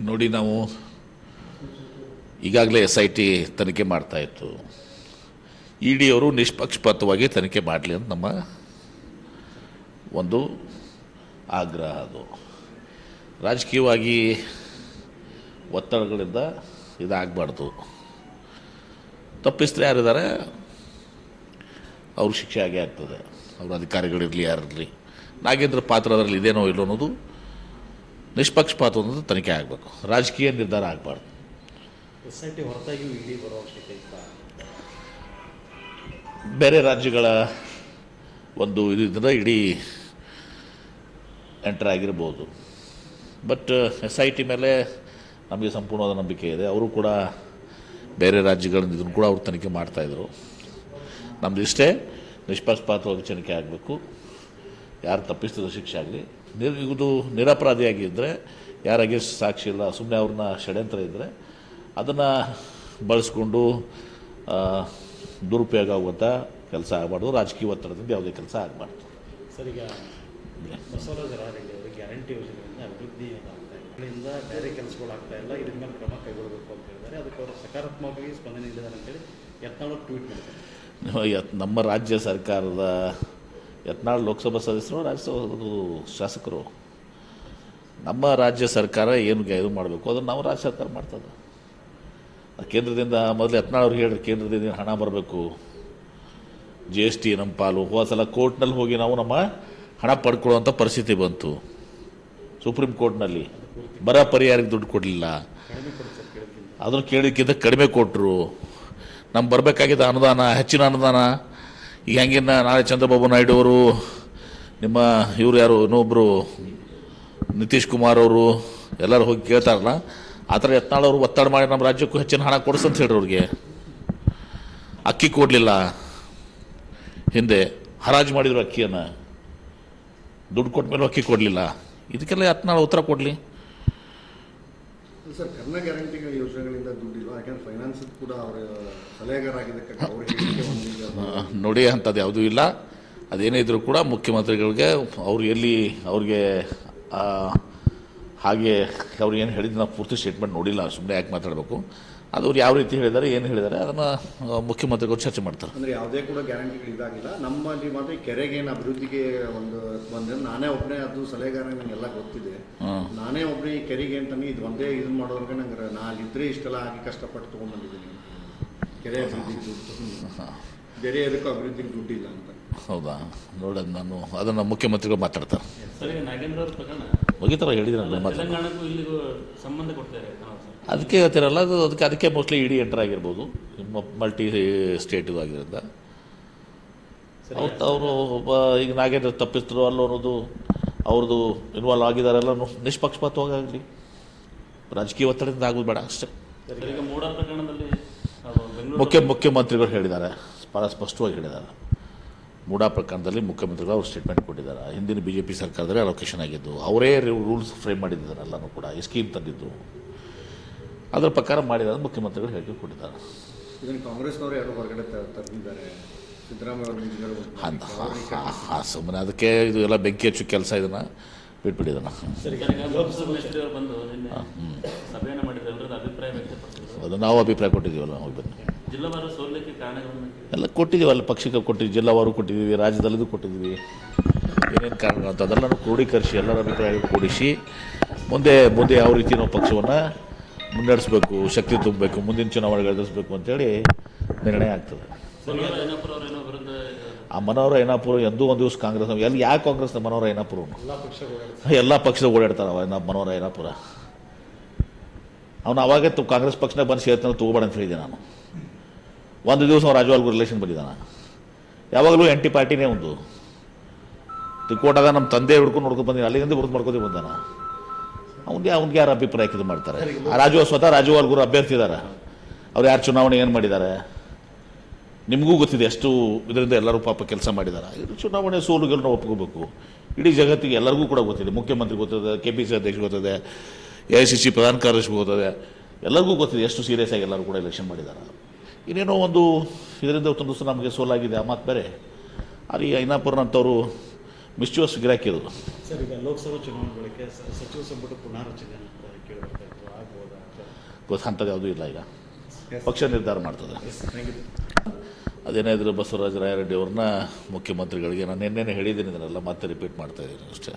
ನೋಡಿ ನಾವು ಈಗಾಗಲೇ ಎಸ್ ಐ ಟಿ ತನಿಖೆ ಮಾಡ್ತಾ ಇತ್ತು. ಇ ಡಿ ಅವರು ನಿಷ್ಪಕ್ಷಪಾತವಾಗಿ ತನಿಖೆ ಮಾಡಲಿ ಅಂತ ನಮ್ಮ ಒಂದು ಆಗ್ರಹ ಅದು. ರಾಜಕೀಯವಾಗಿ ಒತ್ತಡಗಳಿಂದ ಇದಾಗಬಾರ್ದು. ತಪ್ಪಿಸ್ತರೆ ಯಾರಿದ್ದಾರೆ? ಅವ್ರ ಶಿಕ್ಷೆ ಆಗೇ ಆಗ್ತದೆ. ಅವ್ರ ಅಧಿಕಾರಿಗಳಿರಲಿ, ಯಾರಿರಲಿ. ನಾಗೇಂದ್ರ ಪಾತ್ರ ಅದರಲ್ಲಿ ಇದೇನೋ ಇಲ್ಲೋ ಅನ್ನೋದು ನಿಷ್ಪಕ್ಷಪಾತ ಅನ್ನೋದು ತನಿಖೆ ಆಗಬೇಕು. ರಾಜಕೀಯ ನಿರ್ಧಾರ ಆಗಬಾರ್ದು. ಬರೋ ರಾಜ್ಯಗಳ ಒಂದು ಇದರಿಂದ ಇಡೀ ಎಂಟರ್ ಆಗಿರ್ಬೋದು. ಬಟ್ ಎಸ್ ಐ ಟಿ ಮೇಲೆ ನಮಗೆ ಸಂಪೂರ್ಣವಾದ ನಂಬಿಕೆ ಇದೆ. ಅವರು ಕೂಡ ಬೇರೆ ರಾಜ್ಯಗಳಿಂದ ಇದನ್ನು ಕೂಡ ಅವರು ತನಿಖೆ ಮಾಡ್ತಾಯಿದ್ರು ನಮ್ಮದು ಇಷ್ಟೇ. ನಿಷ್ಪಕ್ಷಪಾತವಾಗಿ ತನಿಖೆ ಆಗಬೇಕು. ಯಾರು ತಪ್ಪಿಸ್ತದ ಶಿಕ್ಷೆ ಆಗಲಿ. ನಿರ್ ಇದು ನಿರಪರಾಧಿಯಾಗಿದ್ದರೆ ಯಾರಾಗೆ ಸಾಕ್ಷಿ ಇಲ್ಲ ಸುಮ್ಮನೆ ಅವ್ರನ್ನ ಷಡ್ಯಂತ್ರ ಇದ್ದರೆ ಅದನ್ನು ಬಳಸ್ಕೊಂಡು ದುರುಪಯೋಗ ಆಗುವಂಥ ಕೆಲಸ ಆಗಬಾರ್ದು. ರಾಜಕೀಯ ಒತ್ತಡದಿಂದ ಯಾವುದೇ ಕೆಲಸ ಆಗಬಾರ್ದು. ಸರ್ ಈಗ ಬಸವರಾಜ ರಾರೆಡ್ಡಿ ಅವರು ಗ್ಯಾರಂಟಿ ಯೋಜನೆಯಿಂದ ಅಭಿವೃದ್ಧಿ ಆಗ್ತಾ ಇಲ್ಲ ಇದರಿಂದ ಬೇರೆ ಕೆಲಸಗಳು ಆಗ್ತಾ ಇಲ್ಲ. ಇದ್ರ ಮೇಲೆ ಕ್ರಮ ಕೈಗೊಳ್ಳಬೇಕು ಅಂತ ಹೇಳಿದ್ದಾರೆ. ಅದಕ್ಕೆ ಅವರು ಸಕಾರಾತ್ಮಕವಾಗಿ ಸ್ಪಂದನೆ ನೀಡಿದ್ದಾರೆ ಅಂತೇಳಿ ಯತ್ನಾಳ್ ಟ್ವೀಟ್ ಮಾಡಿದ್ದಾರೆ. ಯತ್- ನಮ್ಮ ರಾಜ್ಯ ಸರ್ಕಾರದ ಯತ್ನಾಳ್ ಲೋಕಸಭಾ ಸದಸ್ಯರು, ರಾಜ್ಯಸಭಾ ಶಾಸಕರು. ನಮ್ಮ ರಾಜ್ಯ ಸರ್ಕಾರ ಏನು ಇದು ಮಾಡಬೇಕು? ಅದನ್ನು ನಾವು ರಾಜ್ಯ ಸರ್ಕಾರ ಮಾಡ್ತದೆ ಕೇಂದ್ರದಿಂದ ಮೊದಲು ಯತ್ನಾಳ್ ಅವ್ರಿಗೆ ಹೇಳಿದ್ರು, ಕೇಂದ್ರದಿಂದ ಹಣ ಬರಬೇಕು? ಜಿ ಎಸ್ ಟಿ ನಮ್ಮ ಪಾಲು. ಹೋದ ಸಲ ಕೋರ್ಟ್ನಲ್ಲಿ ಹೋಗಿ ನಾವು ನಮ್ಮ ಹಣ ಪಡ್ಕೊಳ್ಳುವಂಥ ಪರಿಸ್ಥಿತಿ ಬಂತು. ಸುಪ್ರೀಂ ಕೋರ್ಟ್ನಲ್ಲಿ. ಬರ ಪರಿಹಾರಕ್ಕೆ ದುಡ್ಡು ಕೊಡಲಿಲ್ಲ. ಅದನ್ನು ಕೇಳಿದ್ದಕ್ಕಿಂತ ಕಡಿಮೆ ಕೊಟ್ಟರು ನಮ್ಗೆ ಬರಬೇಕಾಗಿದ್ದ ಅನುದಾನ, ಹೆಚ್ಚಿನ ಅನುದಾನ. ಈಗ ಹೆಂಗಿನ್ನ ನಾಳೆ ಚಂದ್ರಬಾಬು ನಾಯ್ಡು ಅವರು, ನಿಮ್ಮ ಇವರು ಯಾರು? ಇನ್ನೊಬ್ಬರು ನಿತೀಶ್ ಕುಮಾರ್ ಅವರು, ಎಲ್ಲರೂ ಹೋಗಿ ಕೇಳ್ತಾರಲ್ಲ? ಆ ಥರ ಯತ್ನಾಳವರು ಒತ್ತಡ ಮಾಡಿ ನಮ್ಮ ರಾಜ್ಯಕ್ಕೂ ಹೆಚ್ಚಿನ ಹಣ ಕೊಡಿಸಂತ ಹೇಳ್ರಿ ಅವ್ರಿಗೆ. ಅಕ್ಕಿ ಕೊಡಲಿಲ್ಲ. ಹಿಂದೆ ಹರಾಜು ಮಾಡಿದ್ರು ಅಕ್ಕಿಯನ್ನು. ದುಡ್ಡು ಕೊಟ್ಟ ಮೇಲೆ ಅಕ್ಕಿ ಕೊಡಲಿಲ್ಲ. ಇದಕ್ಕೆಲ್ಲ ಯತ್ನಾಳ ಉತ್ತರ ಕೊಡಲಿ. ಸರ್ ಕನ್ನ ಗ್ಯಾರಂಟಿಗಳ ಯೋಜನೆಗಳಿಂದ ದುಡ್ಡಿಲ್ಲ ಯಾಕಂದ್ರೆ ಫೈನಾನ್ಸ್ ಕೂಡ ಅವರ ಆ, ನೋಡಿ ಅಂಥದ್ದು ಯಾವುದೂ ಇಲ್ಲ. ಅದೇನೇ ಇದ್ರೂ ಕೂಡ ಮುಖ್ಯಮಂತ್ರಿಗಳಿಗೆ ಅವ್ರು ಎಲ್ಲಿ ಅವ್ರಿಗೆ ಹಾಗೆ ಅವ್ರು ಏನು ಹೇಳಿದ್ದು ನಾವು ಪೂರ್ತಿ ಸ್ಟೇಟ್ಮೆಂಟ್ ನೋಡಿಲ್ಲ ಸುಮ್ಮನೆ ಯಾಕೆ ಮಾತಾಡಬೇಕು? ಅದು ಅವ್ರು ಯಾವ ರೀತಿ ಹೇಳಿದ್ದಾರೆ ಏನು ಹೇಳಿದ್ದಾರೆ ಅದನ್ನು ಮುಖ್ಯಮಂತ್ರಿಗಳು ಚರ್ಚೆ ಮಾಡ್ತಾರೆ. ಅಂದ್ರೆ ಯಾವುದೇ ಕೂಡ ಗ್ಯಾರಂಟಿಗಳು ಇದಾಗಿಲ್ಲ. ನಮ್ಮಲ್ಲಿ ಮಾತ್ರ ಕೆರೆಗೇನು ಕೆರೆಗೆ ಏನು ಅಭಿವೃದ್ಧಿಗೆ ಒಂದು ಬಂದ್ರೆ ನಾನೇ ಒಬ್ಬನೇ ಅದು ಸಲಹೆಗಾರ ನನಗೆಲ್ಲ ಗೊತ್ತಿದೆ. ನಾನೇ ಒಬ್ಬನೇ ಈ ಕೆರೆಗೆ ಅಂತಾನೆ ಇದು ಒಂದೇ ಇದನ್ನು ಮಾಡೋರ್ಗೆ ನಂಗೆ ನಾಲಿದ್ರೆ ಇಷ್ಟೆಲ್ಲ ಆಗಿ ಕಷ್ಟಪಟ್ಟು ತೊಗೊಂಡ್ಬಂದಿದ್ದೀನಿ. ಕೆರೆ ಅಭಿವೃದ್ಧಿಗೆ ದುಡ್ಡು ಬೇರೆ ಅದಕ್ಕೂ ಅಭಿವೃದ್ಧಿಗೆ ದುಡ್ಡಿಲ್ಲ ಅಂತ. ಹೌದಾ? ನೋಡೋದು ನಾನು. ಅದನ್ನು ಮುಖ್ಯಮಂತ್ರಿಗಳು ಮಾತಾಡ್ತಾರೆ. ಸರಿ ನಾಗೇಂದ್ರ ಅವ್ರ ಪ್ರಕರಣ. ಮುಗಿತಾರ ಹೇಳಿದ್ರೆ ಮಾತಾಡ್ತಾರೆ ತೆಲಂಗಾಣಕ್ಕೂ ಇಲ್ಲಿಗೂ ಸಂಬಂಧ ಕೊಡ್ತಾರೆ ಅದಕ್ಕೆ ಹೇಳ್ತಿರಲ್ಲ ಅದು ಅದಕ್ಕೆ ಅದಕ್ಕೆ ಮೋಸ್ಟ್ಲಿ ಇಡಿ ಎಂಟರ್ ಆಗಿರ್ಬೋದು. ಮಲ್ಟಿ ಸ್ಟೇಟ್ ಆಗಿರೋದ ಆಗಿರೋದ್ರಿಂದ. ಅವರು ಒಬ್ಬ ಈಗ ನಾಗೇಂದ್ರ ತಪ್ಪಿಸ್ತರು ಅಲ್ಲೋ ಅನ್ನೋದು ಅವ್ರದ್ದು ಇನ್ವಾಲ್ವ್ ಆಗಿದ್ದಾರೆಲ್ಲ ನಿಷ್ಪಕ್ಷಪಾತವಾಗಲಿ. ರಾಜಕೀಯ ಒತ್ತಡದಿಂದ ಆಗೋದು ಬೇಡ ಅಷ್ಟೇ. ಮುಖ್ಯ ಮುಖ್ಯಮಂತ್ರಿಗಳು ಹೇಳಿದ್ದಾರೆ. ಭಾಳ ಸ್ಪಷ್ಟವಾಗಿ ಹೇಳಿದ್ದಾರೆ. ಮೂಡಾ ಪ್ರಕರಣದಲ್ಲಿ ಮುಖ್ಯಮಂತ್ರಿಗಳು ಅವರು ಸ್ಟೇಟ್ಮೆಂಟ್ ಕೊಟ್ಟಿದ್ದಾರೆ. ಹಿಂದಿನ ಬಿ ಜೆ ಪಿ ಸರ್ಕಾರದಲ್ಲಿ ಅಲೋಕೇಶನ್ ಆಗಿದ್ದು ಅವರೇ ರೂಲ್ಸ್ ಫ್ರೇಮ್ ಮಾಡಿದ್ದಾರೆ ಎಲ್ಲನೂ ಕೂಡ ಈ ಸ್ಕೀಮ್ ತಂದಿದ್ದು. ಅದರ ಪ್ರಕಾರ ಮಾಡಿದ ಮುಖ್ಯಮಂತ್ರಿಗಳು ಹೇಳಿಕೆ ಕೊಟ್ಟಿದ್ದಾರೆ. ಇದನ್ನು ಕಾಂಗ್ರೆಸ್ನವರು ಯಾರೋ ಹೊರಗಡೆ ತ- ತಂದಿದ್ದಾರೆ ಸಿದ್ದರಾಮಯ್ಯ ಅವ್ರ ಇಂಜಿನಿಯರ್ ಹಾಂ ಸುಮ್ಮನೆ ಅದಕ್ಕೆ ಇದು ಎಲ್ಲ ಬೆಂಕಿ ಹಚ್ಚು ಕೆಲಸ ಇದನ್ನು ಬಿಟ್ಬಿಟ್ಟಿದ್ದಾನೆ. ಅದು ನಾವು ಅಭಿಪ್ರಾಯ ಕೊಟ್ಟಿದ್ದೀವಲ್ಲ ಹೋಗಿ ಬನ್ನಿ ಜಿಲ್ಲಾವಾರು ಕೊಟ್ಟಿದ್ದೀವಿ ಅಲ್ಲಿ. ಎಲ್ಲ ಕೊಟ್ಟಿದ್ದೀವಲ್ಲ ಪಕ್ಷಕ್ಕೆ ಕೊಟ್ಟಿದ್ದೀವಿ ಜಿಲ್ಲಾವಾರು ಕೊಟ್ಟಿದ್ದೀವಿ ರಾಜ್ಯದಲ್ಲಿದ್ದು ಕೊಟ್ಟಿದ್ದೀವಿ. ಏನೇನು ಕಾರಣ ಅಂತ ಅದೆಲ್ಲನೂ ಕ್ರೋಢೀಕರಿಸಿ ಎಲ್ಲರ ಅಭಿಪ್ರಾಯ ಕೂಡಿಸಿ ಮುಂದೆ ಮುಂದೆ ಯಾವ ರೀತಿ ನಾವು ಪಕ್ಷವನ್ನು ಮುನ್ನಡೆಸಬೇಕು ಶಕ್ತಿ ತುಂಬಬೇಕು ಮುಂದಿನ ಚುನಾವಣೆಗೆ ಎದುರಿಸಬೇಕು ಅಂತೇಳಿ ನಿರ್ಣಯ ಆಗ್ತದೆ. ಆ ಮನೋಹರ ಏನಾಪುರ ಎಂದೂ ಒಂದು ದಿವಸ ಕಾಂಗ್ರೆಸ್ ಎಲ್ಲಿ ಯಾಕೆ ಕಾಂಗ್ರೆಸ್ನ ಮನೋಹರ ಏನಾಪುರ ಎಲ್ಲ ಎಲ್ಲ ಪಕ್ಷದ ಓಡಾಡ್ತಾರೆ ಅವ ಮನೋಹರ ಐನಾಪುರ. ಅವನು ಅವಾಗೇ ತು ಕಾಂಗ್ರೆಸ್ ಪಕ್ಷನ ಬಂದು ಸೇರ್ತಾನೆ ತಗೋಬೇಡ ಅಂತ ಹೇಳಿದೆ ನಾನು. ಒಂದು ದಿವಸ ಅವ್ರು ರಾಜವಾಲ್ಗೂ ರಿಲೇಷನ್ ಬಂದಿದ್ದಾನೆ. ಯಾವಾಗಲೂ ಎಂಟಿ ಪಾರ್ಟಿನೇ ಒಂದು. ತಿಕ್ಕೋಟಾಗ ನಮ್ಮ ತಂದೆ ಹುಡ್ಕೊಂಡು ನೋಡ್ಕೊಂಡು ಬಂದಿನಿ ಅಲ್ಲಿಂದ ಗುರುತು ಮಾಡ್ಕೊಂಡು ಬಂದಾನ. ಅವ್ನಿಗೆ ಅವ್ನಿಗೆ ಯಾರು ಅಭಿಪ್ರಾಯಕ್ಕೆ ಇದು ಮಾಡ್ತಾರೆ? ಆ ರಾಜು ಸ್ವತಃ ರಾಜು ಗುರು ಅಭ್ಯರ್ಥಿ ಇದ್ದಾರೆ ಅವ್ರು ಯಾರು ಚುನಾವಣೆ ಏನು ಮಾಡಿದ್ದಾರೆ? ನಿಮಗೂ ಗೊತ್ತಿದೆ ಎಷ್ಟು ಇದರಿಂದ ಎಲ್ಲರೂ ಪಾಪ ಕೆಲಸ ಮಾಡಿದ್ದಾರೆ ಇದು ಚುನಾವಣೆ ಸೋಲು ಗೆಲುವು ಒಪ್ಕೋಬೇಕು. ಇಡೀ ಜಗತ್ತಿಗೆ ಎಲ್ಲರಿಗೂ ಕೂಡ ಗೊತ್ತಿದೆ. ಮುಖ್ಯಮಂತ್ರಿ ಗೊತ್ತಿದೆ ಕೆ ಪಿ ಸಿ ಅಧ್ಯಕ್ಷ ಗೊತ್ತಿದೆ ಎ ಐ ಸಿ ಸಿ ಪ್ರಧಾನ ಕಾರ್ಯದರ್ಶಿ ಗೊತ್ತದೆ. ಎಲ್ಲರಿಗೂ ಗೊತ್ತಿದೆ ಎಷ್ಟು ಸೀರಿಯಸ್ ಆಗಿ ಎಲ್ಲರೂ ಕೂಡ ಎಲೆಕ್ಷನ್ ಮಾಡಿದ್ದಾರೆ ಇನ್ನೇನೋ ಒಂದು ಇದರಿಂದ ಒಂದು ದಿವಸ ನಮಗೆ ಸೋಲಾಗಿದೆ. ಆ ಮಾತು ಬೇರೆ. ಅಲ್ಲಿ ಐನಾಪುರನಂಥವ್ರು ಗಿರಾಕಿ ಗಿರಾಕಿದು ಸರ್ ಈಗ ಲೋಕಸಭಾ ಚುನಾವಣೆ ಬಳಿಕ ಸಚಿವ ಸಂಪುಟ ಪುನಾರಚನೆ ಅಂತ ಕೇಳಿ ಬರ್ತಾ ಇತ್ತು. ಆ ಗೊತ್ತ ಅಂಥದ್ದು ಯಾವುದೂ ಇಲ್ಲ ಈಗ. ಪಕ್ಷ ನಿರ್ಧಾರ ಮಾಡ್ತದೆ. ಅದೇನೇ ಇದ್ರೆ ಬಸವರಾಜ ರಾಯರೆಡ್ಡಿ ಅವ್ರನ್ನ ಮುಖ್ಯಮಂತ್ರಿಗಳಿಗೆ ನಾನು ನಿನ್ನೆನೇ ಹೇಳಿದ್ದೀನಿ ಇದನ್ನೆಲ್ಲ ಮತ್ತೆ ರಿಪೀಟ್ ಮಾಡ್ತಾ ಇದ್ದೀನಿ ಅಷ್ಟೇ.